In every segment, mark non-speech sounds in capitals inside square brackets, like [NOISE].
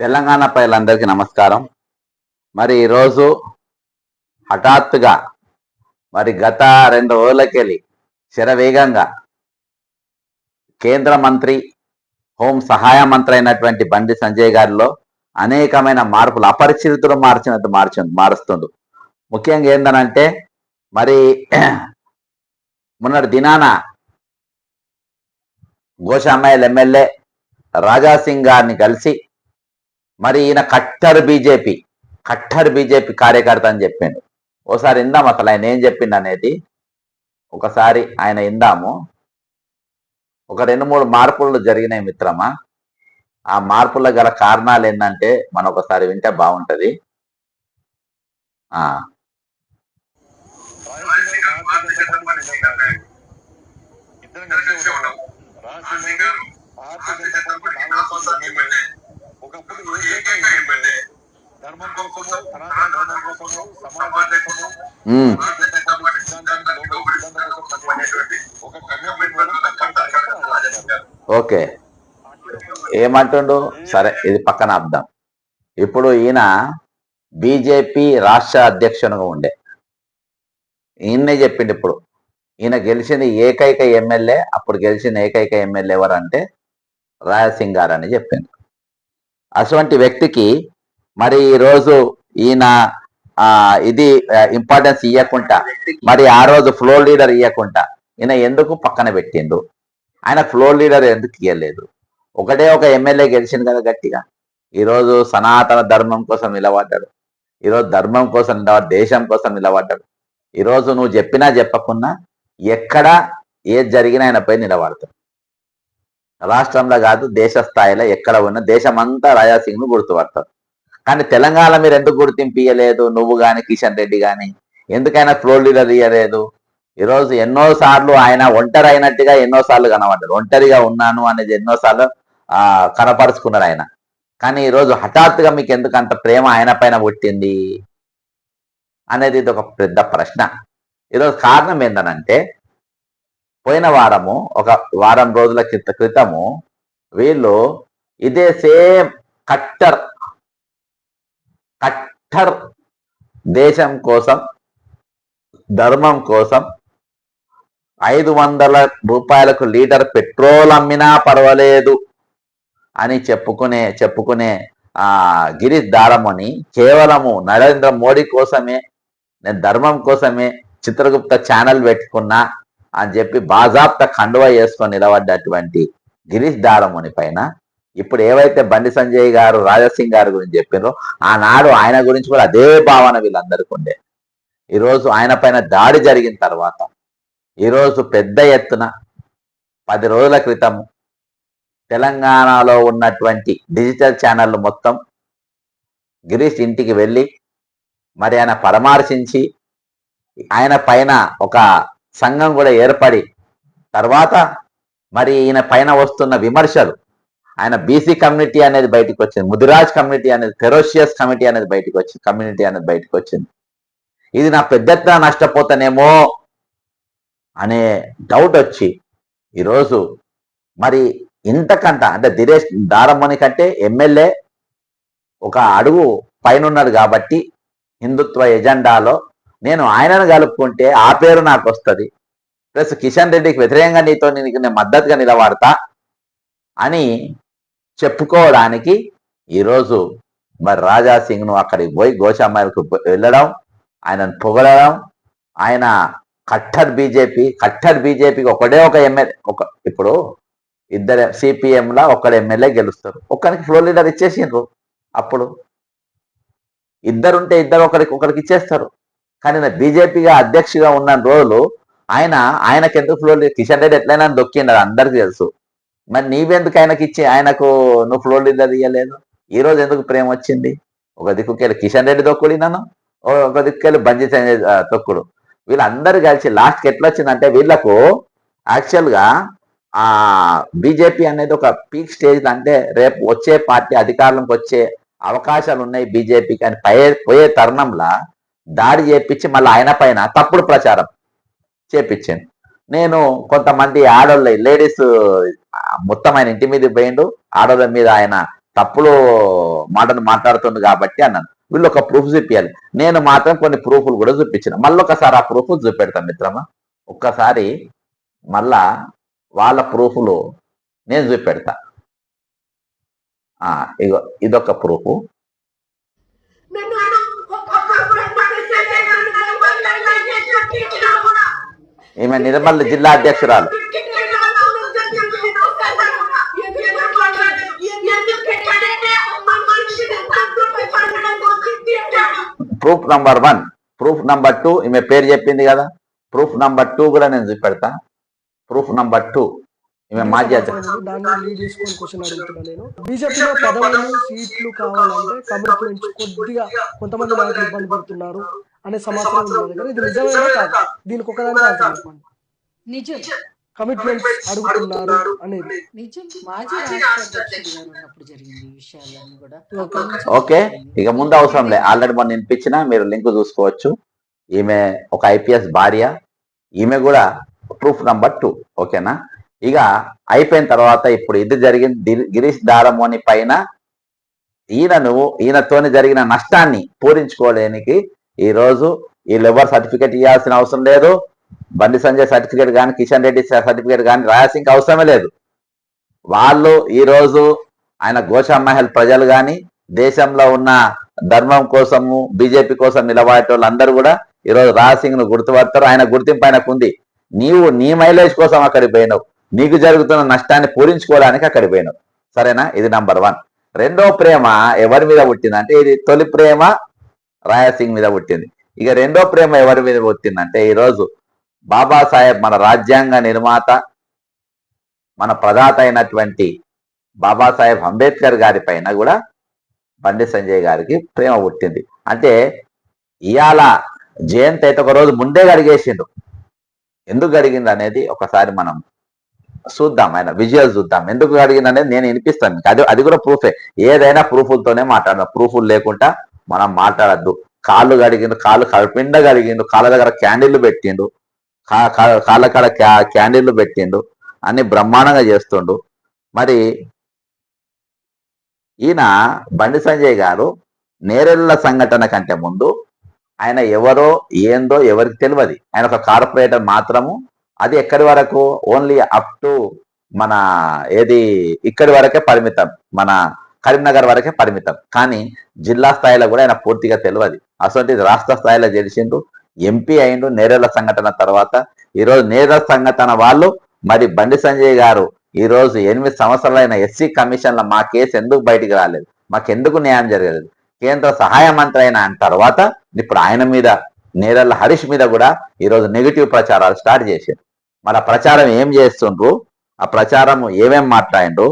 తెలంగాణ ప్రజలందరికీ నమస్కారం. మరి ఈరోజు హఠాత్తుగా మరి గత రెండు రోజులకెళ్ళి శరవేగంగా కేంద్ర మంత్రి హోం సహాయ మంత్రి అయినటువంటి బండి సంజయ్ గారిలో అనేకమైన మార్పులు అపరిచితులు మార్చినట్టు మార్చు మారుస్తుండు. ముఖ్యంగా ఏందనంటే మరి [CLEARS THROAT] మొన్నటి దినాన గోషామాయిల్ ఎమ్మెల్యే రాజాసింగ్ గారిని కలిసి మరి ఈయన కట్టర్ బీజేపీ. కట్టర్ బీజేపీ కార్యకర్త అని చెప్పిండు ఓసారి ఇందాం అసలు ఆయన ఏం చెప్పిండు అనేది. ఒకసారి ఆయన ఇందాము ఒక రెండు మూడు మార్పులు జరిగినాయి మిత్రమా? ఆ మార్పుల గల కారణాలు ఏంటంటే మనం ఒకసారి వింటే బాగుంటుంది. ఆ. కలిసి ఒకప్పుడు ఎమ్మెల్యే ధర్మం కోసము సనాతన ధర్మం కోసము సమాజం కోసము. ఓకే. ఏమంటుండు? సరే ఇది పక్కన అర్థం ఇప్పుడు ఈయన బీజేపీ రాష్ట్ర అధ్యక్షునిగా ఉండే. ఈయన్నే చెప్పిండు ఇప్పుడు. ఈయన గెలిచిన ఏకైక ఎమ్మెల్యే అప్పుడు గెలిచిన ఏకైక ఎమ్మెల్యే ఎవరంటే రాయసింగ్ గారు అని చెప్పిండు. అటువంటి వ్యక్తికి మరి ఈరోజు ఈయన ఆ ఇది ఇంపార్టెన్స్ ఇవ్వకుండా మరి ఆ రోజు ఫ్లోర్ లీడర్ ఇవ్వకుండా ఈయన ఎందుకు పక్కన పెట్టిండు? ఆయన ఫ్లోర్ లీడర్ ఎందుకు ఇవ్వలేదు ఒకటే ఒక ఎమ్మెల్యే గెలిచింది కదా గట్టిగా. ఈరోజు సనాతన ధర్మం కోసం నిలబడ్డాడు. ఈరోజు ధర్మం కోసం నిలబడ్డాడు దేశం కోసం నిలబడ్డాడు. ఈరోజు నువ్వు చెప్పినా చెప్పకున్నా ఎక్కడ ఏది జరిగినా ఆయన పై నిలబడతాడు. రాష్ట్రంలో కాదు దేశ స్థాయిలో ఎక్కడ ఉన్నా దేశమంతా రాజాసింగ్ను గుర్తుపడతారు. కానీ తెలంగాణ మీరు ఎందుకు గుర్తింపు ఇయ్యలేదు నువ్వు కానీ కిషన్ రెడ్డి కానీ ఎందుకైనా ఫ్లోర్ లీడర్ ఇయ్యలేదు ఈరోజు ఎన్నో సార్లు ఆయన ఒంటరి అయినట్టుగా ఎన్నో సార్లు ఒంటరిగా ఉన్నాను అనేది ఎన్నోసార్లు కనపరుచుకున్నారు ఆ ఆయన. కానీ ఈరోజు హఠాత్తుగా మీకు ఎందుకు అంత ప్రేమ ఆయన పైన పుట్టింది? అనేది ఇది ఒక పెద్ద ప్రశ్న. ఈరోజు కారణం ఏంటనంటే పోయిన వారము ఒక వారం రోజుల క్రిత క్రితము వీళ్ళు ఇదే సేమ్ కట్టర్ కట్టర్ దేశం కోసం ధర్మం కోసం ఐదు వందల రూపాయలకు లీటర్ పెట్రోల్ అమ్మినా పర్వాలేదు అని చెప్పుకునే చెప్పుకునే ఆ గిరీష్ దారమని కేవలము నరేంద్ర మోడీ కోసమే నేను ధర్మం కోసమే చిత్రగుప్త ఛానల్ పెట్టుకున్నా అని చెప్పి బాజాప్త కండువా వేసుకొని నిలబడ్డటువంటి గిరీష్ దారముని పైన. ఇప్పుడు ఏవైతే బండి సంజయ్ గారు రాజసింగ్ గారి గురించి చెప్పారో ఆనాడు ఆయన గురించి కూడా అదే భావన వీళ్ళందరికీ ఉండే. ఈరోజు ఆయన పైన దాడి జరిగిన తర్వాత ఈరోజు పెద్ద ఎత్తున పది రోజుల క్రితం తెలంగాణలో ఉన్నటువంటి డిజిటల్ ఛానళ్ళు మొత్తం గిరీష్ ఇంటికి వెళ్ళి మరి ఆయన పరామర్శించి ఆయన పైన ఒక సంఘం కూడా ఏర్పడి తర్వాత మరి ఈయన పైన వస్తున్న విమర్శలు ఆయన బీసీ కమ్యూనిటీ అనేది బయటకు వచ్చింది ముదిరాజ్ కమ్యూనిటీ అనేది ఫెరోషియస్ కమిటీ అనేది బయటకు వచ్చింది కమ్యూనిటీ అనేది బయటకు వచ్చింది. ఇది నా పెద్ద నష్టపోతానేమో అనే డౌట్ వచ్చి ఈరోజు మరి ఇంతకంట అంటే దినేష్ దారమ్మని కంటే ఎమ్మెల్యే ఒక అడుగు పైన ఉన్నాడు కాబట్టి హిందుత్వ ఎజెండాలో నేను ఆయనను కలుపుకుంటే ఆ పేరు నాకు వస్తుంది ప్లస్ కిషన్ రెడ్డికి వ్యతిరేకంగా నీతో నీకు నేను మద్దతుగా నిలబడతా అని చెప్పుకోవడానికి ఈరోజు మరి రాజా సింగ్ను అక్కడికి పోయి గోషామాయిలకు వెళ్ళడం ఆయనను పొగడడం ఆయన కట్టర్ బీజేపీ కట్టర్ బీజేపీకి ఒకటే ఒక ఎమ్మెల్యే ఒక ఇప్పుడు ఇద్దరు సిపిఎంలా ఒక్కడ ఎమ్మెల్యే గెలుస్తారు. ఒక్కరికి ఫ్లోర్ లీడర్ ఇచ్చేసిండ్రు అప్పుడు. ఇద్దరుంటే ఇద్దరు ఒకరికి ఒకరికి ఇచ్చేస్తారు. కానీ నేను బీజేపీగా అధ్యక్షుగా ఉన్న రోజులు ఆయన ఆయనకి ఎందుకు ఫ్లోర్ లీడర్ కిషన్ రెడ్డి ఎట్లయినా దొక్కిండు అది అందరికి తెలుసు. మరి నీవెందుకు ఆయనకి ఇచ్చి ఆయనకు నువ్వు ఫ్లోర్ లీడర్ ఇవ్వలేదు ఈ రోజు ఎందుకు ప్రేమ వచ్చింది? ఒక దిక్కుకెళ్ళి కిషన్ రెడ్డి దొక్కుడు నన్ను ఒక దిక్కుకెళ్ళి బంజీ సంజయ్ తొక్కుడు. వీళ్ళందరూ కలిసి లాస్ట్కి ఎట్లా వచ్చిందంటే వీళ్ళకు యాక్చువల్గా ఆ బీజేపీ అనేది ఒక పీక్ స్టేజ్ అంటే రేపు వచ్చే పార్టీ అధికారంలోకి వచ్చే అవకాశాలు ఉన్నాయి బీజేపీకి అని పోయే పోయే తరుణంలో దాడి చేపించి మళ్ళీ ఆయన పైన తప్పుడు ప్రచారం చేపించింది. నేను కొంతమంది ఆడోళ్ళ లేడీస్ మొత్తం ఆయన ఇంటి మీద పోయిండు. ఆడోళ్ళ మీద ఆయన తప్పుడు మాటను మాట్లాడుతుంది కాబట్టి అన్నాను. వీళ్ళు ఒక ప్రూఫ్ చూపించాలి నేను మాత్రం కొన్ని ప్రూఫ్లు కూడా చూపించిన. మళ్ళీ ఒకసారి ఆ ప్రూఫ్ చూపెడతాను మిత్రమా. ఒక్కసారి మళ్ళా వాళ్ళ ప్రూఫ్లు నేను చూపెడతా. ఇగో ఇదొక ప్రూఫ్ ఈమె నిర్మల్ జిల్లా అధ్యక్షురాలు. Proof number one proof number two ఈమె పేరు చెప్పింది కదా. ప్రూఫ్ నంబర్ టూ కూడా నేను చూపెడతా. ప్రూఫ్ నంబర్ టూ ఈమె మాజీ అధ్యక్షుడు బీజేపీలో పదవులు సీట్లు కావాలంటే కొద్దిగా కొంతమంది నాయకులు ఇబ్బంది పడుతున్నారు. అనే సమాచారం ఉంది దగ్గర. ఇది నిజమేనా కాదు? దీనికి ఒకదాని ఆన్సర్ చెప్పండి నిజం. కమిట్మెంట్స్ అడుగుతున్నారు అనేది. నిజం. మాజీ రాష్ట్ర అధ్యక్షుడు గారు ఉన్నప్పుడు జరిగింది ఈ విషయాలన్నీ కూడా. ఓకే. ఇక ముందు అవసరం లే. ఆల్రెడీ మొన్న వినిపించిన మీరు లింక్ చూసుకోవచ్చు. ఈమె ఒక ఐపీఎస్ భార్య. ఈమె కూడా ప్రూఫ్ నంబర్ టూ. ఓకేనా? ఇక అయిపోయిన తర్వాత ఇప్పుడు ఇది జరిగింది. గిరీష్ దారమోని పైన ఈయనను ఈయనతోని జరిగిన నష్టాన్ని పూరించుకోలేనికి ఈ రోజు సర్టిఫికేట్ ఇవ్వాల్సిన అవసరం లేదు. బండి సంజయ్ సర్టిఫికేట్ కానీ కిషన్ రెడ్డి సర్టిఫికేట్ కానీ రాయాల్సింగ్ అవసరమే లేదు. వాళ్ళు ఈ రోజు ఆయన గోషామహల్ ప్రజలు కానీ దేశంలో ఉన్న ధర్మం కోసము బీజేపీ కోసం నిలబడే వాళ్ళందరూ కూడా ఈరోజు రాజసింగ్ను గుర్తుపడతారు. ఆయన గుర్తింపు ఆయనకు ఉంది. నీవు నీ మైలేజ్ కోసం అక్కడికి పోయినావు. నీకు జరుగుతున్న నష్టాన్ని పూరించుకోవడానికి అక్కడికి పోయినావు. సరేనా? ఇది నంబర్ వన్. రెండో ప్రేమ ఎవరి మీద పుట్టిందంటే ఇది తొలి ప్రేమ రాయసింగ్ మీద పుట్టింది. ఇక రెండో ప్రేమ ఎవరి మీద పుట్టిందంటే ఈరోజు బాబాసాహెబ్ మన రాజ్యాంగ నిర్మాత మన ప్రదాత అయినటువంటి బాబాసాహెబ్ అంబేద్కర్ గారి పైన కూడా బండి సంజయ్ గారికి ప్రేమ పుట్టింది. అంటే ఇవాళ జయంతి అయితే ఒక రోజు ముందే గడిగేసిండు ఎందుకు గడిగింది అనేది ఒకసారి మనం చూద్దాం ఆయన విజువల్ చూద్దాం. ఎందుకు గడిగింది అనేది నేను వినిపిస్తాను మీకు. అది అది కూడా ప్రూఫే ఏదైనా ప్రూఫ్లతోనే మాట్లాడదాం. ప్రూఫ్లు లేకుండా మనం మాట్లాడద్దు. కాళ్ళు కడిగిండు కాళ్ళు కడుపిండ గడిగిండు కాళ్ళ దగ్గర క్యాండిల్ పెట్టిండు కాళ్ళ కాడ క్యాండిల్ పెట్టిండు అన్ని బ్రహ్మాండంగా చేస్తుండు. మరి ఈయన బండి సంజయ్ గారు నేరెళ్ళ సంఘటన కంటే ముందు ఆయన ఎవరో ఏందో ఎవరికి తెలియదు. ఆయన ఒక కార్పొరేటర్ మాత్రము. అది ఎక్కడి వరకు? ఓన్లీ అప్ టు మన ఏది? ఇక్కడి వరకే పరిమితం. మన కరీంనగర్ వరకే పరిమితం. కానీ జిల్లా స్థాయిలో కూడా ఆయన పూర్తిగా తెలియదు అసలు రాష్ట్ర స్థాయిలో గెలిచిండు ఎంపీ అయిండు నేరేళ్ళ సంఘటన తర్వాత. ఈరోజు నేరేళ్ళ సంఘటన వాళ్ళు మరి బండి సంజయ్ గారు ఈరోజు ఎనిమిది సంవత్సరాలైన ఎస్సీ కమిషన్ల మా కేసు ఎందుకు బయటికి రాలేదు? మాకు ఎందుకు న్యాయం జరగలేదు? కేంద్ర సహాయ మంత్రి అయిన ఆయన తర్వాత ఇప్పుడు ఆయన మీద నేరల్ల హరీష్ మీద కూడా ఈరోజు నెగిటివ్ ప్రచారాలు స్టార్ట్ చేశారు. మరి ఆ ప్రచారం ఏం చేస్తుండ్రు? ఆ ప్రచారం ఏమేం మాట్లాడిండ్రు?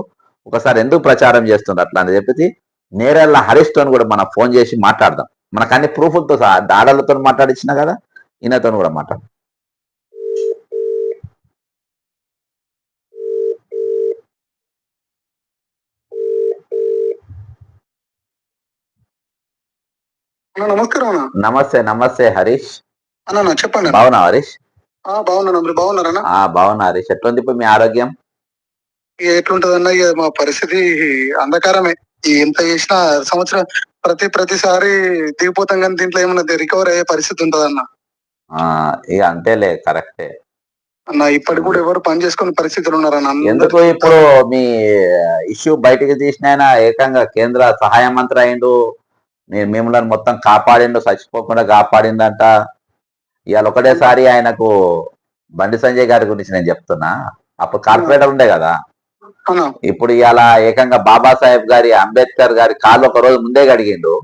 ఒకసారి ఎందుకు ప్రచారం చేస్తుండ్రు అట్లా అని చెప్పేసి నేరల్ల హరీష్ తోని కూడా మనం ఫోన్ చేసి మాట్లాడదాం. మనకు అన్ని ప్రూఫ్లతో సహా దాడలతో మాట్లాడించిన కదా ఈయనతో కూడా మాట్లాడదాం. నమస్కారం నమస్తే నమస్తే హరీష్. చెప్పండి. బాగున్నా హరీష్? బాగున్నారన్న ఆ బాగున్నా హరీష్. ఎట్లుంది ఇప్పుడు మీ ఆరోగ్యం? ఎట్లుంటదన్న ఇక మా పరిస్థితి అంధకారమే. ఎంత చేసినా సంవత్సరం ప్రతి ప్రతిసారి దిగిపోతాం కానీ దీంట్లో ఏమన్నా రికవర్ అయ్యే పరిస్థితి ఉంటదన్న. ఆ ఇక అంతేలే కరెక్టే. అన్న ఇప్పటికి కూడా ఎవరు పని చేసుకునే పరిస్థితులు ఉన్నారన్న. ఎందుకు ఇప్పుడు మీ ఇష్యూ బయటికి తీసిన ఏకంగా కేంద్ర సహాయ మంత్రి అయిండు మిమ్మల్ని మొత్తం కాపాడిండు చచ్చిపోకుండా కాపాడిందంట. ఇవాళ ఒకటేసారి ఆయనకు బండి సంజయ్ గారి గురించి నేను చెప్తున్నా. అప్పుడు కార్పొరేటర్ ఉండే కదా. ఇప్పుడు ఇవాళ ఏకంగా బాబాసాహెబ్ గారి అంబేద్కర్ గారి కాళ్ళు ఒక రోజు ముందే గడిగిండు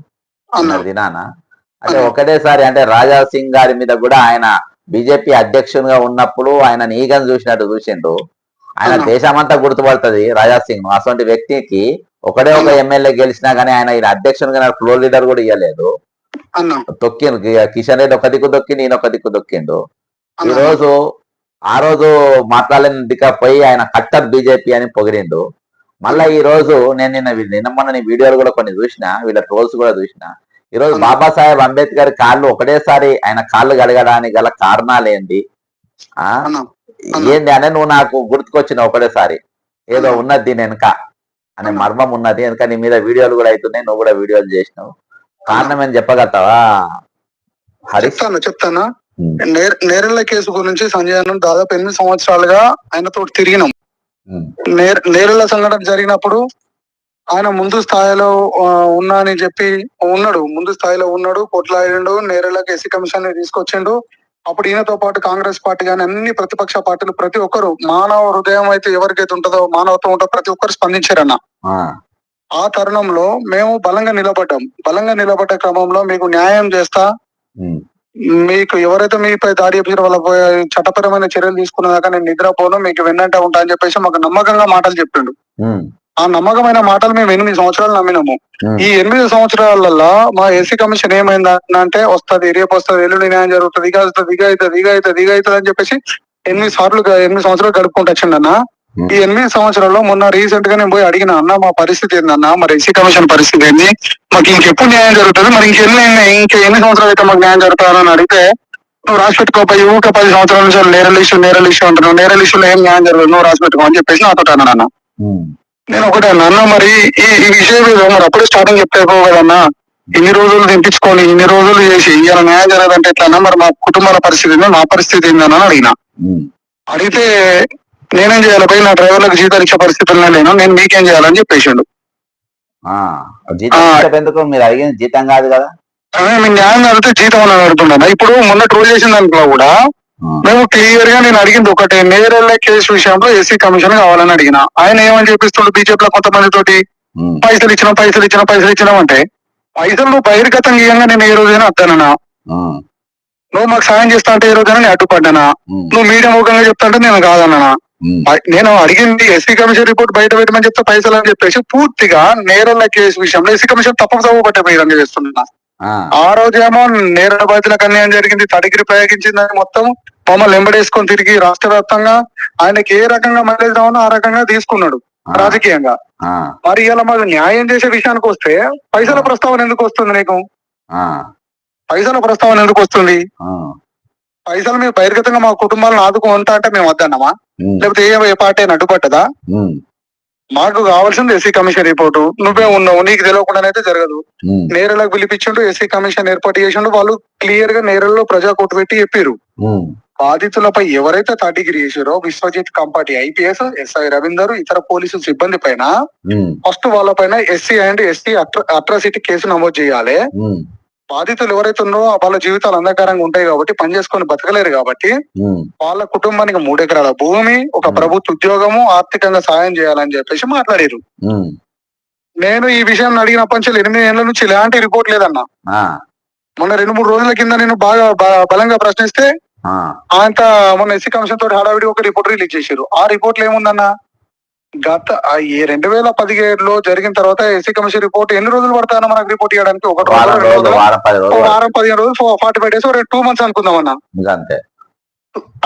దినాన. అంటే. ఒకటేసారి అంటే రాజా సింగ్ గారి మీద కూడా ఆయన బీజేపీ అధ్యక్షునిగా ఉన్నప్పుడు ఆయన నీగని చూసినట్టు చూసిండు. ఆయన. దేశమంతా గుర్తుపడుతుంది రాజా సింగ్. అటువంటి వ్యక్తికి ఒకడే ఒక ఎమ్మెల్యే గెలిచినా గానీ ఆయన ఈయన అధ్యక్షునిగా ఫ్లోర్ లీడర్ కూడా ఇవ్వలేదు తొక్కిండు. కిషన్ రెడ్డి ఒక దిక్కు దొక్కి నేను ఒక దిక్కు దొక్కిండు ఈ రోజు ఆ రోజు మాట్లాడిన దిక్క పోయి ఆయన కట్టర్ బీజేపీ అని పొగిడిండు. మళ్ళా ఈ రోజు నేను నిన్న నిన్న మొన్న నీ వీడియోలు కూడా కొన్ని చూసిన వీళ్ళ ట్రోల్స్ కూడా చూసిన. ఈ రోజు. బాబాసాహెబ్ అంబేద్కర్ కాళ్ళు ఒకటేసారి ఆయన కాళ్ళు గడగడానికి గల కారణాలు ఏంటి ఆ అని నువ్వు నాకు గుర్తుకొచ్చిన ఒకటేసారి. ఏదో. ఉన్నది దీని వెనక అనే మర్మం ఉన్నది. ఎందుకంటే నీ మీద వీడియోలు కూడా అవుతున్నాయి నువ్వు కూడా వీడియోలు చేసినావు. కారణం ఏం చెప్పగలుగుతావా? హరీష్ చెప్తాను చెప్తానా. నేరెళ్ళ కేసు గురించి సంజయ్ అన్న దాదాపు ఎనిమిది సంవత్సరాలుగా ఆయనతో తిరిగినాం. ఉమ్, నేర నేరెళ్ళ సంఘటన జరిగినప్పుడు ఆయన ముందు స్థాయిలో ఉన్నా అని చెప్పి ఉన్నాడు. ముందు స్థాయిలో ఉన్నాడు కొట్లాడిండు నేరెళ్ళకు ఎస్సీ కమిషన్ని తీసుకొచ్చిండు. అప్పుడు ఈయనతో పాటు కాంగ్రెస్ పార్టీ కానీ అన్ని ప్రతిపక్ష పార్టీలు ప్రతి ఒక్కరు మానవ హృదయం అయితే ఎవరికైతే ఉంటుందో మానవత్వం ఉంటుందో ప్రతి ఒక్కరు స్పందించారన్న. ఆ, తరుణంలో మేము బలంగా నిలబడ్డాం. బలంగా నిలబడ్డ క్రమంలో మీకు న్యాయం చేస్తా మీకు ఎవరైతే మీపై దాడి చేపించారో వాళ్ళపై చట్టపరమైన చర్యలు తీసుకున్న దాకా నేను నిద్రపోను మీకు వెన్నంటే ఉంటా అని చెప్పేసి మాకు నమ్మకంగా మాటలు చెప్పిండు. ఆ నమ్మకమైన మాటలు మేము ఎనిమిది సంవత్సరాలు నమ్మినాము. ఈ ఎనిమిది సంవత్సరాలలో మా ఎస్సీ కమిషన్ ఏమైంది అంటే వస్తది రేపు వస్తుంది ఎల్లుండి న్యాయం జరుగుతుంది ఇక అవుతుంది ఇక అవుతుంది ఇక అవుతుంది ఇక అవుతుంది అని చెప్పేసి ఎనిమిది సార్లు ఎనిమిది సంవత్సరాలు గడుపుకుంటూ వచ్చిండన్న ఈ ఎనిమిది సంవత్సరాల్లో మొన్న రీసెంట్గా నేను పోయి అడిగిన అన్న మా పరిస్థితి ఏందన్న మరి ఎస్సీ కమిషన్ పరిస్థితి ఏంది? మాకు ఇంకెప్పుడు న్యాయం జరుగుతుంది? మరి ఇంకెన్ని ఇంకా ఎన్ని సంవత్సరాలు అయితే మాకు న్యాయం జరుగుతుందని అడిగితే నువ్వు రాసి పెట్టుకోపోయి ఊక పది సంవత్సరాల నుంచి నేరల్ ఇష్యూ నేరల్ ఇష్యూ అంటున్నావు నేరల్ ఇష్యూలో ఏం న్యాయం జరగదు. నువ్వు రాసి పెట్టుకో అని చెప్పేసి నాతో అన్నాను ఉమ్, నేను ఒకటే అన్నా అన్న మరి ఈ ఈ విషయం మరి అప్పుడే స్టార్టింగ్ చెప్పేకో కదన్నా ఇన్ని రోజులు దింపించుకొని ఇన్ని రోజులు చేసి ఇలా న్యాయం జరగదంటే ఎట్లా అన్నా? మరి మా కుటుంబాల పరిస్థితి ఏందో? నా పరిస్థితి ఏందని అడిగిన. ఉమ్. అడిగితే నేనేం చేయాలి? పోయి నా డ్రైవర్లకు జీతాలు ఇచ్చే పరిస్థితుల్లో లేను నేను మీకేం చేయాలని చెప్పేసిండు. జీతం మీరు అడిగింది కాదు కదా. అదే మీ న్యాయం జరిగితే జీతం అని అడుగుతున్నాను ఇప్పుడు మొన్న ట్రోల్ చేసిన దాంట్లో కూడా మేము క్లియర్గా నేను అడిగింది ఒకటే. నేరెళ్ళ కేసు విషయంలో ఎస్సీ కమిషన్ కావాలని అడిగిన. ఆయన ఏమని చెప్పిస్తుండు? బీజేపీలో కొంతమంది తోటి పైసలు ఇచ్చిన పైసలు ఇచ్చిన పైసలు ఇచ్చినాం అంటే పైసలు నువ్వు బహిర్గతం గీయంగా నేను ఏ రోజైనా అద్దానన్నా ఉమ్, నువ్వు మాకు సాయం చేస్తా అంటే ఏ రోజైనా నేను అడ్డుపడ్డానా? నువ్వు మీడియా ముఖంగా చెప్తా అంటే నేను కాదన్నా నేను అడిగింది ఎస్సీ కమిషన్ రిపోర్ట్ బయట పెట్టమని చెప్తే పైసలు అని చెప్పేసి పూర్తిగా నేరల కేసు విషయంలో ఎస్సీ కమిషన్ తప్పు తప్పు పట్టే చేస్తున్నా. ఆ, రోజేమో నేరల బాధితులకు అన్యాయం జరిగింది తడిగిరి ప్రయోగించిందని మొత్తం మమ్మల్ని వెంబడేసుకొని తిరిగి రాష్ట్ర వ్యాప్తంగా ఆయనకి ఏ రకంగా మైలేజ్ రావనో ఆ రకంగా తీసుకున్నాడు రాజకీయంగా. మరి ఇలా మాకు న్యాయం చేసే విషయానికి వస్తే పైసల ప్రస్తావన ఎందుకు వస్తుంది నీకు? పైసల ప్రస్తావన ఎందుకు వస్తుంది? పైసలు మీరు బహిర్గతంగా మా కుటుంబాలను ఆదుకుంటా అంటే మేము వద్దన్నామా? లేకపోతే ఏ ఏ పార్టీ అడ్డుపట్టదా మాకు కావాల్సింది ఎస్సీ కమిషన్ రిపోర్టు. నువ్వే ఉన్నావు నీకు తెలియకుండానైతే జరగదు. ఉమ్, నేరలకు పిలిపించిండు ఎస్సీ కమిషన్ ఏర్పాటు చేసిండు వాళ్ళు క్లియర్గా నేరల్లో ప్రజా కోర్టు పెట్టి చెప్పారు బాధితులపై ఎవరైతే థర్డ్ డిగ్రీ చేసారో విశ్వజిత్ కంపాటి ఐపీఎస్ ఎస్ఐ రవీందర్ ఇతర పోలీసు సిబ్బంది పైన ఫస్ట్ వాళ్ళ పైన SC and ST atrocity case నమోదు చేయాలి. బాధితులు ఎవరైతే ఉన్నారో వాళ్ళ జీవితాలు అంధకారంగా ఉంటాయి కాబట్టి పని చేసుకొని బతకలేరు కాబట్టి వాళ్ళ కుటుంబానికి మూడు ఎకరాల భూమి ఒక ప్రభుత్వ ఉద్యోగము ఆర్థికంగా సాయం చేయాలని చెప్పేసి మాట్లాడారు నేను ఈ విషయం అడిగినప్పటి నుంచి ఎనిమిది ఏళ్ళ నుంచి ఇలాంటి రిపోర్ట్ లేదన్న. మొన్న రెండు మూడు రోజుల కింద నేను బాగా బలంగా ప్రశ్నిస్తే ఆ, అంత మొన్న ఎస్సీ కమిషన్ తోటి హడావిడి ఒక రిపోర్ట్ రిలీజ్ చేశారు ఆ రిపోర్ట్లో ఏముందన్న? గత ఈ రెండు వేల పదిహేడులో జరిగిన తర్వాత ఎస్సీ కమిషన్ రిపోర్ట్ ఎన్ని రోజులు పడతానో మనకు రిపోర్ట్ ఇవ్వడానికి ఒక వారం పదిహేను రోజులు forty five days two months అనుకుందాం అన్న అంతే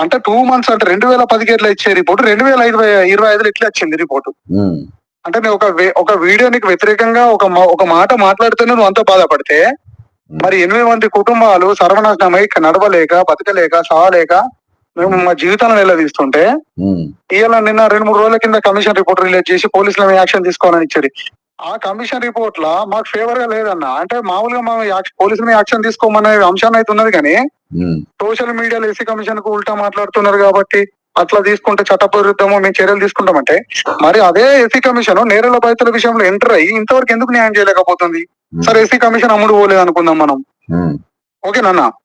అంటే టూ మంత్స్ అంటే రెండు వేల పదిహేడులో ఇచ్చే రిపోర్ట్ రెండు వేల ఇరవై ఐదులో ఇట్లా వచ్చింది రిపోర్ట్. అంటే నేను ఒక ఒక వీడియో నీకు వ్యతిరేకంగా ఒక మా- ఒక మాట మాట్లాడితేనే నువ్వు అంత బాధపడితే మరి ఎనిమిది మంది కుటుంబాలు సర్వనాశనమై నడవలేక బతకలేక సావలేక మేము మా జీవితాలను నిలదీస్తుంటే ఉమ్, ఇవాళ నిన్న రెండు మూడు రోజుల కింద కమిషన్ రిపోర్ట్ రిలీజ్ చేసి పోలీసుల యాక్షన్ తీసుకోవాలని ఇచ్చారు. ఆ కమిషన్ రిపోర్ట్ లా మాకు ఫేవర్గా లేదన్న. అంటే మామూలుగా మనం పోలీసుల మీద యాక్షన్ తీసుకోమనే అంశాన్ని అయితే ఉన్నది కానీ సోషల్ మీడియాలో ఎస్సీ కమిషన్కు ఉల్టా మాట్లాడుతున్నారు కాబట్టి అట్లా తీసుకుంటే చట్టపూరితము మేము చర్యలు తీసుకుంటామంటే మరి అదే ఎస్సీ కమిషన్ నేరల బాధితుల విషయంలో ఎంటర్ అయ్యి ఇంతవరకు ఎందుకు న్యాయం చేయలేకపోతుంది? సరే ఎస్సీ కమిషన్ అమ్ముడు పోలేదు అనుకుందాం మనం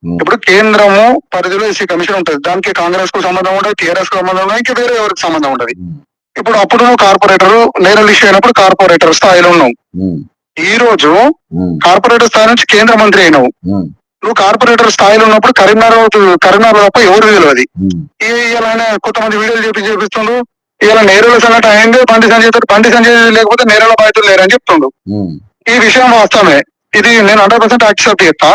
ఉమ్, ఇప్పుడు కేంద్రము పరిధిలో ఎస్సీ కమిషన్ ఉంటుంది. దానికి కాంగ్రెస్కు సంబంధం ఉండదు టీఆర్ఎస్కు సంబంధం ఉండదు ఇంకా వేరే ఎవరికి సంబంధం ఉండదు. ఇప్పుడు అప్పుడు నువ్వు కార్పొరేటర్ నేరల్ ఇష్యూ అయినప్పుడు కార్పొరేటర్ స్థాయిలో ఉన్నావు. ఈ రోజు కార్పొరేటర్ స్థాయి నుంచి కేంద్ర మంత్రి అయినావు. నువ్వు కార్పొరేటర్ స్థాయిలో ఉన్నప్పుడు కరీంనగర్ కరీంనగర్ తప్ప ఎవరు తెలియదు ఇలా కొంతమంది వీడియోలు చేపి చూపిస్తుండ్రు. ఇలా నేరుల సంఘటన అయింది బండి సంజయ్ బండి సంజయ్ లేకపోతే నేరల బాధితులు లేరని చెప్తుండు ఈ విషయం వాస్తవమే. ఇది నేను హండ్రెడ్ పర్సెంట్ యాక్సెప్ట్ చేస్తా.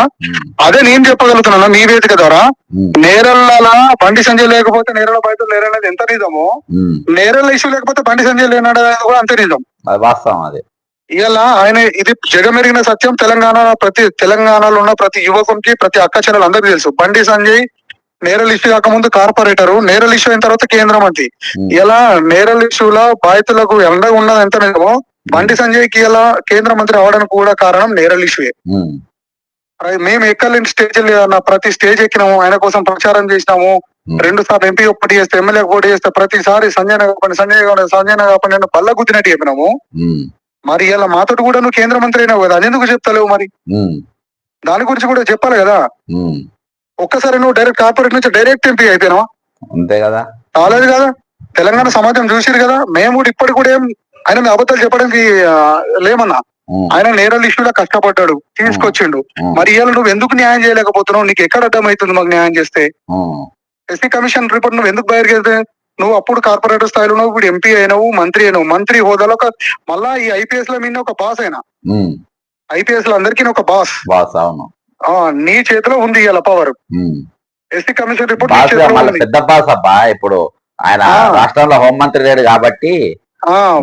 అదే నేను చెప్పగలుగుతున్నాను మీ వేదిక ద్వారా? ఉమ్, నేరల బండి సంజయ్ లేకపోతే నేరల బాధితులు లేరనేది ఎంత నిజమో? ఉమ్, నేరల ఇష్యూ లేకపోతే బండి సంజయ్ లేననేది కూడా అంతే నిజం. అది వాస్తవం అది. ఇలా ఆయన ఇది జగమెరిగిన సత్యం తెలంగాణ ప్రతి తెలంగాణలో ఉన్న ప్రతి యువకునికి ప్రతి అక్క చెల్లెలు అందరికీ తెలుసు. బండి సంజయ్ నేరల్ ఇష్యూ కాకముందు కార్పొరేటర్ నేరల్ ఇష్యూ అయిన తర్వాత కేంద్ర మంత్రి ఉమ్, ఇలా నేరల్ ఇష్యూలో బాధితులకు ఎండగా ఉన్నది ఎంత నిజమో బండి సంజయ్కి ఇలా కేంద్ర మంత్రి అవడానికి కూడా కారణం నేరల్ ఇష్యూయే మేము ఎక్కలేని స్టేజ్ లేదన్న ప్రతి స్టేజ్ ఎక్కినాము ఆయన కోసం ప్రచారం చేసినాము. రెండు సార్లు ఎంపీ పోటీ చేస్తే ఎమ్మెల్యే పోటీ చేస్తే ప్రతిసారి సంజయ్ కాపండి సంజయ్ కాపండి సంజయ్ కాపండి అని బల్ల గుద్దినట్టు చెప్పినాము. మరి ఇలా మాతోటి కూడా నువ్వు కేంద్ర మంత్రి అయినావు కదా అది ఎందుకు చెప్తలేవు మరి? దాని గురించి కూడా చెప్పాలి కదా. ఒక్కసారి నువ్వు డైరెక్ట్ కార్పొరేట్ నుంచి డైరెక్ట్ ఎంపీ అయిపోయినావా? అంతే కదా. కాలేదు కదా. తెలంగాణ సమాజం చూసిరు కదా. మేము కూడా ఇప్పటికి కూడా ఏం ఆయన మీద అబద్ధాలు చెప్పడానికి లేమన్నా. ఆయన నేరల్ ఇష్యూలో కష్టపడ్డాడు తీసుకొచ్చిండు. మరి ఇవాళ నువ్వు ఎందుకు న్యాయం చేయలేకపోతున్నావు? నీకు ఎక్కడ అర్థమవుతుంది మాకు న్యాయం చేస్తే? ఎస్సీ కమిషన్ రిపోర్ట్ నువ్వు ఎందుకు బయట చేస్తే నువ్వు అప్పుడు కార్పొరేటర్ స్థాయిలో ఉన్నావు ఇప్పుడు ఎంపీ అయినావు మంత్రి అయినావు. మంత్రి హోదాలో ఒక మళ్ళా ఈ ఐపీఎస్లో మీద ఒక బాస్ అయినా. ఐపీఎస్లో అందరికీ ఒక బాస్. బాస్ అవును. ఆ నీ చేతిలో ఉంది ఇవాళ పవర్. ఎస్సీ కమిషన్ రిపోర్ట్ పెద్ద బాస్ అబ్బా ఇప్పుడు ఆయన. రాష్ట్రంలో హోంమంత్రి లేడు కాబట్టి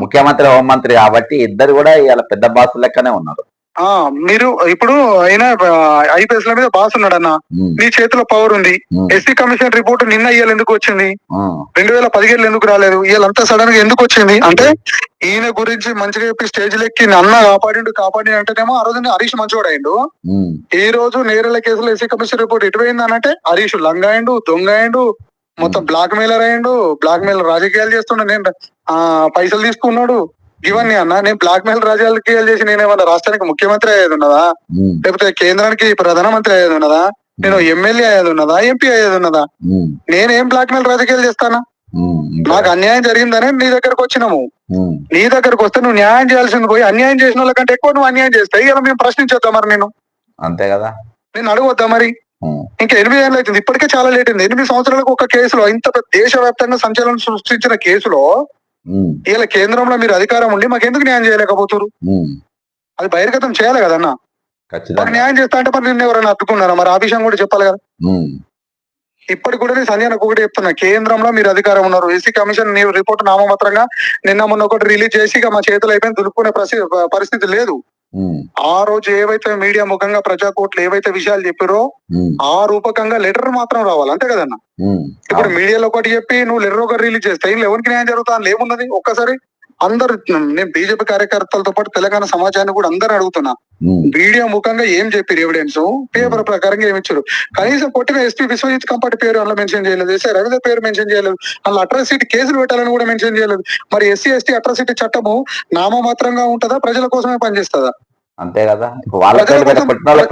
ముఖ్యమంత్రి హోంమంత్రి కాబట్టి ఇద్దరు కూడా ఇవాళ పెద్ద బాస్ లెక్కనే ఉన్నారు. ఆ, మీరు ఇప్పుడు ఆయన ఐపీఎస్ మీద బాస్ ఉన్నాడన్న ఉమ్, నీ చేతిలో పవర్ ఉంది. ఎస్సీ కమిషన్ రిపోర్ట్ నిన్న ఇయ్యాలి ఎందుకు వచ్చింది? రెండు వేల పదిహేడులో ఎందుకు రాలేదు? ఇవాళంతా సడన్గా ఎందుకు వచ్చింది? అంటే ఈయన గురించి మంచిగా చెప్పి స్టేజ్ లెక్కి అన్న కాపాడిండు కాపాడి అంటేనేమో ఆ రోజు హరీష్ మంచోడైండు ఉమ్, ఈ రోజు నేరల కేసులో ఎస్సీ కమిషన్ రిపోర్ట్ ఎటుపోయింది అనంటే హరీష్ లంగాయిండు దొంగాయిండు మొత్తం బ్లాక్ మెయిలర్ అయ్యిండు. బ్లాక్ మెయిల్ రాజకీయాలు చేస్తుండే. నేను ఆ పైసలు తీసుకున్నాడు. ఇవన్నీ అన్న నేను బ్లాక్ మెయిల్ రాజకీయాలు చేసి నేనేమన్నా రాష్ట్రానికి ముఖ్యమంత్రి అయ్యేది ఉన్నదా? ఉమ్, లేకపోతే కేంద్రానికి ప్రధానమంత్రి అయ్యేది ఉన్నదా? నేను ఎమ్మెల్యే అయ్యేది ఉన్నదా? ఎంపీ అయ్యేది ఉన్నదా? నేనేం బ్లాక్ మెయిల్ రాజకీయాలు చేస్తానా? నాకు అన్యాయం జరిగిందనే నీ దగ్గరకు వచ్చినాము. నీ దగ్గరకు వస్తే నువ్వు న్యాయం చేయాల్సింది పోయి అన్యాయం చేసిన వాళ్ళకంటే ఎక్కువ నువ్వు అన్యాయం చేస్తాయి ఇలా మేము ప్రశ్నించొద్దాం మరి నేను అంతే కదా. నేను అడగొద్దా మరి? ఇంకా ఎనిమిది ఏళ్ళు అవుతుంది ఇప్పటికే చాలా లేట్ అయింది. ఎనిమిది సంవత్సరాలకు ఒక కేసులో ఇంత దేశవ్యాప్తంగా సంచలనం సృష్టించిన కేసులో ఇలా కేంద్రంలో మీరు అధికారం ఉండి మాకు ఎందుకు న్యాయం చేయలేకపోతారు ఉమ్, అది బహిర్గతం చేయాలి కదన్నా మరి న్యాయం చేస్తా అంటే మరి నిన్న ఎవరైనా అడ్డుకున్నారా? మరి ఆ విషయం కూడా చెప్పాలి కదా. ఇప్పటికి కూడా నేను సంజయ్ నాకు ఒకటి చెప్తున్నా కేంద్రంలో మీరు అధికారం ఉన్నారు. ఏసీ కమిషన్ రిపోర్ట్ నామమాత్రంగా నిన్న మొన్న ఒకటి రిలీజ్ చేసి ఇక మా చేతులు అయిపోయింది దులుపుకునే పరిస్థితి పరిస్థితి లేదు. ఆ రోజు ఏవైతే మీడియా ముఖంగా ప్రజా కోర్టులు ఏవైతే విషయాలు చెప్పారో ఆ రూపకంగా లెటర్ మాత్రం రావాలి. అంతే కదన్న? ఇప్పుడు మీడియాలో ఒకటి చెప్పి నువ్వు లెటర్ ఒకటి రిలీజ్ చేస్తే ఎవరికి న్యాయం జరుగుతా అందులో ఏమున్నది? ఒక్కసారి అందరు నేను బీజేపీ కార్యకర్తలతో పాటు తెలంగాణ సమాజాన్ని కూడా అందరు అడుగుతున్నా. మీడియా ముఖంగా ఏం చెప్పారు ఎవిడెన్స్ పేపర్ ప్రకారంగా ఏమి ఇచ్చారు? కనీసం కొట్టిన ఎస్పీ విశ్వజిత్ కంపాటి పేరు అందులో మెన్షన్ చేయలేదు. ఎస్ఐ రవీంద్ర పేరు మెన్షన్ చేయలేదు. అందులో అట్రాసిటీ కేసులు పెట్టాలని కూడా మెన్షన్ చేయలేదు. మరి ఎస్సీ ఎస్టీ అట్రాసిటీ చట్టము నామమాత్రంగా ఉంటుందా? ప్రజల కోసమే పనిచేస్తుందా? అంతే కదా. వాళ్ళ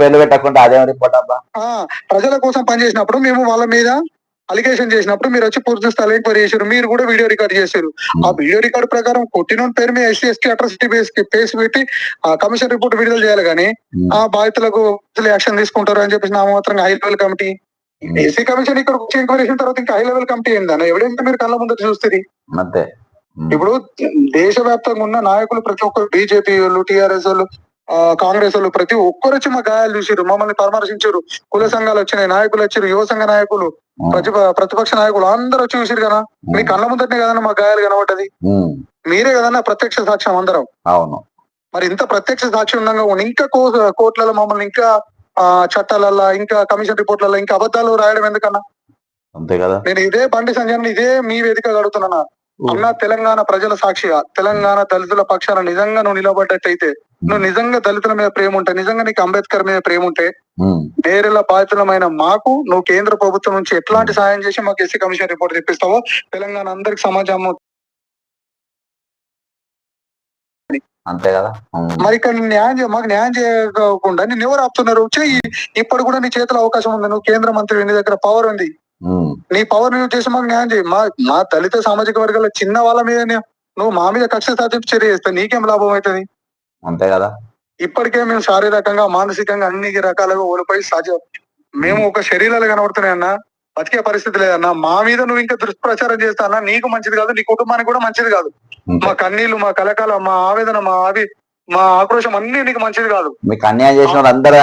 పేర్లు పెట్టకుండా అదేం రిపోర్ట్ అబ్బా? ప్రజల కోసం పనిచేసినప్పుడు మేము వాళ్ళ మీద అలిగేషన్ చేసినప్పుడు మీరు వచ్చి పూర్తి స్థాయి ఎంక్వైరీ చేశారు. మీరు కూడా వీడియో రికార్డ్ చేశారు. ఆ వీడియో రికార్డ్ ప్రకారం కొట్టిన పేరు మీద SC ST atrocity base case పెట్టి ఆ కమిషన్ రిపోర్ట్ విడుదల చేయాలి కానీ ఉమ్, ఆ బాధితులకు యాక్షన్ తీసుకుంటారు అని చెప్పేసి నామమాత్రంగా high level committee AC commission ఇక్కడ వచ్చి ఎంక్వైరీ చేసిన తర్వాత ఇంకా హై లెవెల్ కమిటీ ఏందన్న ఎవిడెన్స్ మీరు కళ్ళ ముందు చూస్తుంది. ఉమ్, ఇప్పుడు దేశవ్యాప్తంగా ఉన్న నాయకులు ప్రతి ఒక్కరు బీజేపీ వాళ్ళు టిఆర్ఎస్ వాళ్ళు కాంగ్రెస్ వాళ్ళు ప్రతి ఒక్కరు వచ్చి మా గాయాలు చూసిరు మమ్మల్ని పరామర్శించారు కుల సంఘాలు వచ్చినాయి నాయకులు వచ్చారు యువ సంఘ నాయకులు ప్రతిపక్ష నాయకులు అందరూ వచ్చి చూసిరు కదా. మీ కళ్ళ ముందటనే కదన్నా మా గాయాలు కనబడ్డది? మీరే కదన్నా ప్రత్యక్ష సాక్ష్యం అందరం. అవును. మరి ఇంత ప్రత్యక్ష సాక్షి ఉండగా ఉండి ఇంకా కోర్టులలో మమ్మల్ని ఇంకా చట్టాలల్లో ఇంకా కమిషన్ రిపోర్ట్లలో ఇంకా అబద్ధాలు రాయడం ఎందుకన్నా? అంతే కదా. నేను ఇదే బండి సంజయ్ ఇదే మీ వేదిక అడుగుతున్నా అన్న తెలంగాణ ప్రజల సాక్షిగా తెలంగాణ దళితుల పక్షాన నిజంగా నువ్వు నిలబడ్డట్టయితే నువ్వు నిజంగా దళితుల మీద ప్రేమ ఉంటే నిజంగా నీకు అంబేద్కర్ మీద ప్రేమ ఉంటే నేరెల బాధితులమైన మాకు నువ్వు కేంద్ర ప్రభుత్వం నుంచి ఎట్లాంటి సాయం చేసి మాకు ఎస్సీ కమిషన్ రిపోర్ట్ తెప్పిస్తావో తెలంగాణ అందరికి సమాజం అంతే కదా? మరి ఇక్కడ న్యాయం మాకు న్యాయం చేయకుండా నేను ఎవరు ఆపుతున్నారు? చెయ్యి. ఇప్పుడు కూడా నీ చేతిలో అవకాశం ఉంది. నువ్వు కేంద్ర మంత్రి నీ దగ్గర పవర్ ఉంది. నీ పవర్ యూజ్ చేసి మాకు న్యాయం చేయి. మా మా దళిత సామాజిక వర్గాల చిన్న వాళ్ళ మీద నువ్వు మా మీద కక్ష సాధింపు చర్య చేస్తే నీకేం లాభం అవుతుంది? అంతే కదా. ఇప్పటికే మేము శారీరకంగా మానసికంగా అన్ని రకాలుగా ఓడిపోయి సహజ మేము ఒక శరీరాలు కనబడుతున్నాయన్నా బతికే పరిస్థితి లేదన్నా మా మీద నువ్వు ఇంకా దుష్ప్రచారం చేస్తానా నీకు మంచిది కాదు నీ కుటుంబానికి కూడా మంచిది కాదు. మా కన్నీళ్ళు మా కలకాల మా ఆవేదన మా ఆవి మా ఆక్రోశం అన్ని నీకు మంచిది కాదు. మీకు అన్యాయం చేసిన వాళ్ళు అందరూ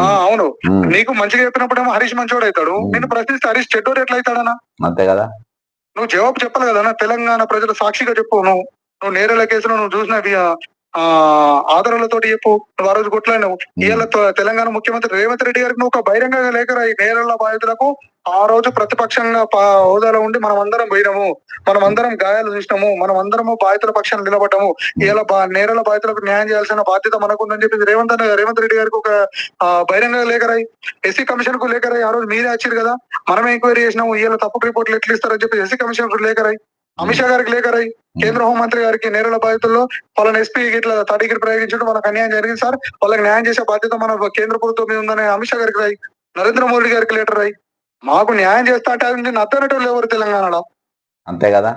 అవును. నీకు మంచిగా చెప్పినప్పుడేమో హరీష్ మంచోడు అవుతాడు. నేను ప్రశ్నిస్తే హరీష్ చెడ్డోడు ఎట్లా అవుతాడనా అంతే కదా. నువ్వు జవాబు చెప్పాలి కదన్నా. తెలంగాణ ప్రజల సాక్షిగా చెప్పు. నువ్వు నువ్వు నేరేల కేసులో నువ్వు చూసిన వి- ఆ ఆధారాలతోటి చెప్పు. నువ్వు ఆ రోజు కొట్లాడినావు. ఇవాళ తెలంగాణ ముఖ్యమంత్రి రేవంత్ రెడ్డి గారికి నువ్వు ఒక బహిరంగ లేఖ రాయి నేరళ్ళ బాధితులకు. ఆ రోజు ప్రతిపక్షంగా హోదాలో ఉండి మనం అందరం పోయినాము. మనం అందరం గాయాలు చూసినాము. మనం అందరము బాధితుల పక్షాన్ని నిలబడ్డాము. ఇలా బా నేరల బాధితులకు న్యాయం చేయాల్సిన బాధ్యత మనకుందని చెప్పి రేవంత్ రేవంత్ రెడ్డి గారికి ఒక బహిరంగ లేఖ రాయి ఎస్సీ కమిషన్కు లేఖ రాయి ఆ రోజు మీరే వచ్చారు కదా. మనమే ఎంక్వైరీ చేసినాము. ఇలా తప్పుడు రిపోర్ట్లు ఎట్లా ఇస్తారని చెప్పి ఎస్సీ కమిషన్కు లేఖ రాయి అమిత్ షా గారికి లేఖ రాయి కేంద్ర హోంమంత్రి గారికి నేరల బాధితుల్లో వాళ్ళని ఎస్పీ ఇట్లా తాడిగిరి ప్రయోగించడం వాళ్ళకి అన్యాయం జరిగింది సార్. వాళ్ళకి న్యాయం చేసే బాధ్యత మన కేంద్ర ప్రభుత్వం మీద ఉందని అమిత్ షా గారికి రాయి నరేంద్ర మోడీ గారికి లెటర్ రాయి మాకు న్యాయం చేస్తా అంటే అది నద్దనటోళ్ళు ఎవరు తెలంగాణలో? అంతే కదా?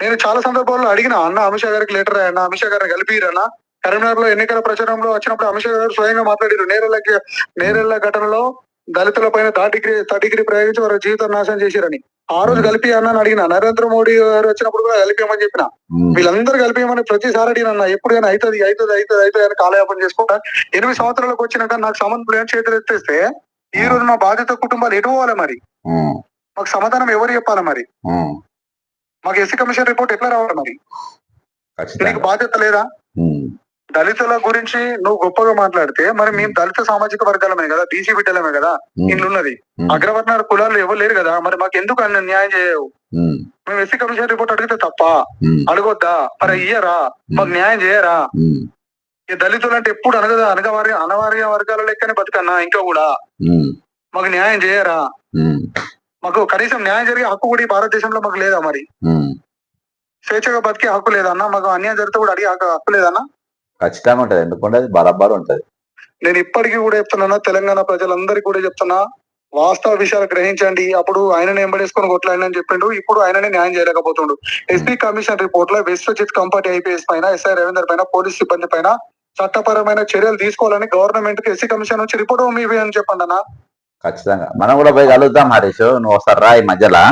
నేను చాలా సందర్భాల్లో అడిగిన అన్న అమిత్ షా గారికి లెటర్ అన్న అమిత్ షా గారిని కలిపిరన్న కరీంనగర్లో ఎన్నికల ప్రచారంలో వచ్చినప్పుడు అమిత్ షా గారు స్వయంగా మాట్లాడారు. నేరెళ్ళకి నేరెళ్ళ ఘటనలో దళితుల పైన థర్డ్ డిగ్రీ థర్డ్ డిగ్రీ ప్రయోగించి వారి జీవితం నాశనం చేశారని ఆ రోజు కలిపి అన్న అని అడిగిన నరేంద్ర మోడీ గారు వచ్చినప్పుడు కూడా కలిపియమని చెప్పిన. వీళ్ళందరూ కలిపియమని ప్రతిసారి అడిగిన అన్న ఎప్పుడు కానీ అవుతుంది అవుతుంది అవుతుంది అవుతుంది అని కాలయాపన చేసుకుంటా. ఎనిమిది సంవత్సరాలకు వచ్చినాక నాకు సంబంధం లేని చేతులు ఎత్తేస్తే ఈ రోజు మా బాధిత కుటుంబాలు ఎటు పోవాలి మరి? మాకు సమాధానం ఎవరు చెప్పాలి మరి? మాకు ఎస్సీ కమిషన్ రిపోర్ట్ ఎట్లా రావాలి మరి? నీకు బాధ్యత లేదా? దళితుల గురించి నువ్వు గొప్పగా మాట్లాడితే మరి మేము దళిత సామాజిక వర్గాలమే కదా బీసీ బిడ్డలమే కదా ఇల్లున్నది అగ్రవర్ణ కులాలు ఎవరు లేరు కదా మరి మాకు ఎందుకు అన్ని న్యాయం చేయవు మేము. ఎస్సీ కమిషన్ రిపోర్ట్ అడిగితే తప్ప అడగొద్దా? మరి ఇయ్యరా? మాకు న్యాయం చేయరా? ఈ దళితులు అంటే ఎప్పుడు అనగదా అనగవారి అనవార్య వర్గాల లెక్కనే బతుకన్నా ఇంకా కూడా? మాకు న్యాయం చేయరా? మాకు కనీసం న్యాయం జరిగే హక్కు కూడా ఈ భారతదేశంలో మాకు లేదా మరి. స్వేచ్ఛగా బతికే హక్కు లేదన్నా మాకు అన్యాయం జరిగితే కూడా అడిగే హక్కు హక్కు లేదన్నా? ఖచ్చితంగా ఉంటది. ఎందుకంటే అది బరాబర్ ఉంటది. నేను ఇప్పటికీ కూడా చెప్తున్నా తెలంగాణ ప్రజలందరికీ కూడా చెప్తున్నా వాస్తవ విషయాలు గ్రహించండి. అప్పుడు ఆయననే ఎంబడేసుకొని కొట్లాడినని చెప్పిండు. ఇప్పుడు ఆయననే న్యాయం చేయలేకపోతుండు. ఎస్పీ కమిషన్ రిపోర్ట్లో విశ్వజిత్ కంపటి ఐపీఎస్ పైన ఎస్ఐ రవీందర్ పైన పోలీస్ సిబ్బంది పైన చట్టపరమైన చర్యలు తీసుకోవాలని గవర్నమెంట్కి ఎస్సీ కమిషన్ నుంచి రిపోర్ట్ మీవి అని చెప్పండి అన్న ఖచ్చితంగా. మనం కూడా పోయి కలుద్దాం హరీష్. నువ్వు ఒకసారి రా ఈ మధ్యలో.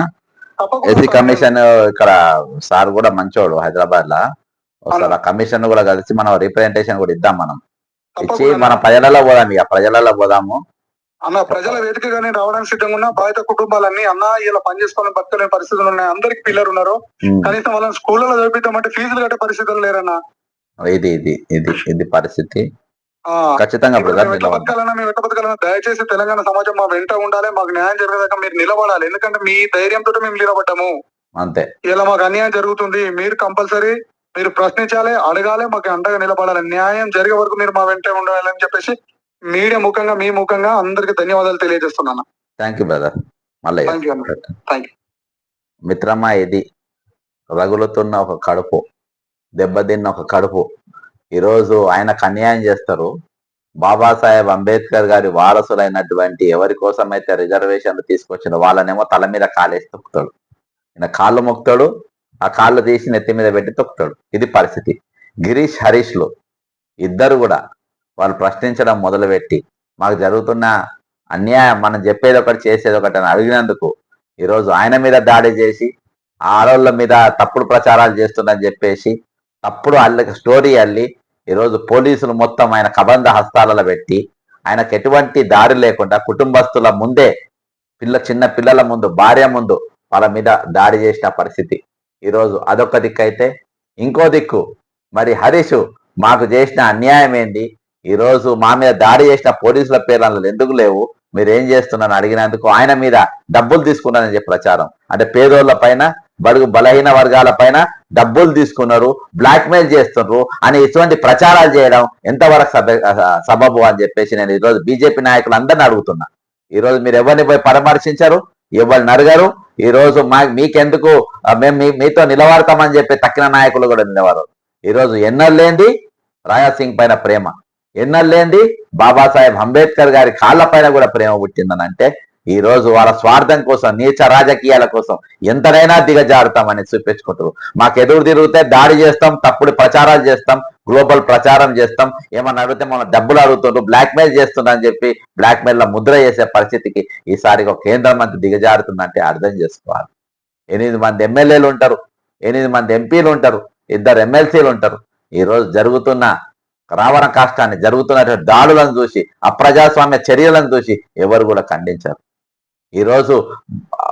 ఎస్సీ. కమిషన్ ఇక్కడ సార్ కూడా మంచోడు హైదరాబాద్లో ఒకసారి ఆ కమిషన్ కూడా కలిసి మనం రిప్రజెంటేషన్ కూడా ఇద్దాం మనం. ఇచ్చి మన ప్రజలలో పోదాం ఇక ప్రజలలో పోదాము. అన్న ప్రజల వేదికగానే రావడానికి సిద్ధంగా ఉన్న బాధిత కుటుంబాలన్నీ అన్న ఇలా పని చేసుకొని బతకలేని పరిస్థితులు ఉన్నాయి. అందరికి పిల్లలు ఉన్నారు. కనీసం వాళ్ళని స్కూళ్ళలో చదివిద్దామంటే ఫీజులు కట్టే పరిస్థితులు లేరన్న. ఇది ఇది ఇది ఇది పరిస్థితి. ఖచ్చితంగా దయచేసి తెలంగాణ సమాజం మా వెంట ఉండాలి. మాకు న్యాయం జరిగేదాకా మీరు నిలబడాలి. ఎందుకంటే మీ ధైర్యంతో మేము నిలబడ్డాము. అంతే. ఇలా మాకు అన్యాయం జరుగుతుంది. మీరు కంపల్సరీ మీరు ప్రశ్నించాలి అడగాలి మాకు అండగా నిలబడాలి. న్యాయం జరిగే వరకు మీరు మా వెంట ఉండాలి అని చెప్పేసి మీడియా ముఖంగా మీ ముఖంగా అందరికి ధన్యవాదాలు తెలియజేస్తున్నాను థ్యాంక్ యూ బ్రదర్ మళ్ళీ థ్యాంక్ యూ మిత్రమా ఇది రగులుతున్న ఒక కడుపు దెబ్బతిన్న ఒక కడుపు. ఈరోజు ఆయనకు అన్యాయం చేస్తారు. బాబాసాహెబ్ అంబేద్కర్ గారి వారసులైనటువంటి ఎవరి కోసమైతే రిజర్వేషన్లు తీసుకొచ్చిన వాళ్ళనేమో తల మీద కాలేసి తొక్కుతాడు. ఈయన కాళ్ళు మొక్కుతాడు ఆ కాళ్ళు తీసి నెత్తి మీద పెట్టి తొక్కుతాడు. ఇది పరిస్థితి. గిరీష్ హరీష్లు ఇద్దరు కూడా వాళ్ళు ప్రశ్నించడం మొదలుపెట్టి మాకు జరుగుతున్న అన్యాయం మనం చెప్పేది ఒకటి చేసేది ఒకటి అని అడిగినందుకు ఈరోజు ఆయన మీద దాడి చేసి ఆ ఆడోళ్ళ మీద తప్పుడు ప్రచారాలు చేస్తుందని చెప్పేసి తప్పుడు అల్లకి స్టోరీ అల్లి ఈరోజు పోలీసులు మొత్తం ఆయన కబంధ హస్తాలలో పెట్టి ఆయనకు ఎటువంటి దారి లేకుండా కుటుంబస్తుల ముందే పిల్ల చిన్న పిల్లల ముందు భార్య ముందు వాళ్ళ మీద దాడి చేసిన పరిస్థితి. ఈరోజు అదొక దిక్కు అయితే ఇంకో దిక్కు. మరి హరీష్ మాకు చేసిన అన్యాయం ఏంది? ఈరోజు మా మీద దాడి చేసిన పోలీసుల పేర్లు ఎందుకు లేవు? మీరు ఏం చేస్తున్నారని అడిగినందుకు ఆయన మీద డబ్బులు తీసుకున్నారని చెప్పి ప్రచారం. అంటే పేదోళ్ళ పైన బడుగు బలహీన వర్గాల పైన డబ్బులు తీసుకున్నారు బ్లాక్మెయిల్ చేస్తున్నారు అని ఇటువంటి ప్రచారాలు చేయడం ఎంతవరకు సభ సబబు అని చెప్పేసి నేను ఈరోజు బీజేపీ నాయకులు అందరిని అడుగుతున్నా. ఈరోజు మీరు ఎవరిని పోయి పరామర్శించారు? ఎవరిని అడిగారు ఈ రోజు మా మీకెందుకు మేము మీ- మీతో నిలబడతామని చెప్పి తక్కిన నాయకులు కూడా నిలబడరు. ఈ రోజు ఎన్నర్లేంది రాయా పైన ప్రేమ. ఎన్నర్లేంది బాబాసాహెబ్ అంబేద్కర్ గారి కాళ్ళ పైన కూడా ప్రేమ పుట్టిందని అంటే ఈ రోజు వాళ్ళ స్వార్థం కోసం నీచ రాజకీయాల కోసం ఎంతనైనా దిగజారుతామని చూపించుకుంటారు మాకు ఎదురు తిరిగితే దాడి చేస్తాం తప్పుడు ప్రచారాలు చేస్తాం గ్లోబల్ ప్రచారం చేస్తాం ఏమన్నా అడిగితే మనం డబ్బులు అడుగుతుండ్రు బ్లాక్మెయిల్ చేస్తున్నా చెప్పి బ్లాక్మెయిల్లో ముద్ర చేసే పరిస్థితికి ఈసారి ఒక కేంద్ర మంత్రి దిగజారుతుందంటే అర్థం చేసుకోవాలి. ఎనిమిది మంది ఎమ్మెల్యేలు ఉంటారు ఎనిమిది మంది ఎంపీలు ఉంటారు ఇద్దరు ఎమ్మెల్సీలు ఉంటారు. ఈ రోజు జరుగుతున్న రావణ కాష్టాన్ని జరుగుతున్నటువంటి దాడులను చూసి అప్రజాస్వామ్య చర్యలను చూసి ఎవరు కూడా ఖండించారు. ఈరోజు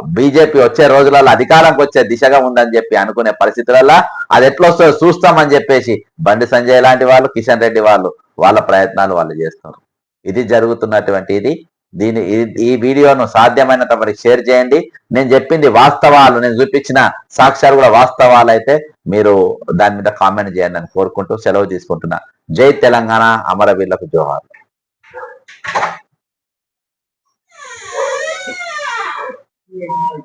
బీజేపీ వచ్చే రోజులలో అధికారంకి వచ్చే దిశగా ఉందని చెప్పి అనుకునే పరిస్థితులలో అది ఎట్లా వస్తుందో చూస్తామని చెప్పేసి బండి సంజయ్ లాంటి వాళ్ళు కిషన్ రెడ్డి వాళ్ళు వాళ్ళ ప్రయత్నాలు వాళ్ళు చేస్తారు ఇది జరుగుతున్నటువంటి ఇది. దీని ఈ- ఈ వీడియోను సాధ్యమైనంత వరకు షేర్ చేయండి. నేను చెప్పింది వాస్తవాలు నేను చూపించిన సాక్ష్యాలు కూడా వాస్తవాలు అయితే మీరు దాని మీద కామెంట్ చేయండి అని కోరుకుంటూ సెలవు తీసుకుంటున్నా. జై తెలంగాణ అమరవీరులకు జోహార్. Yeah.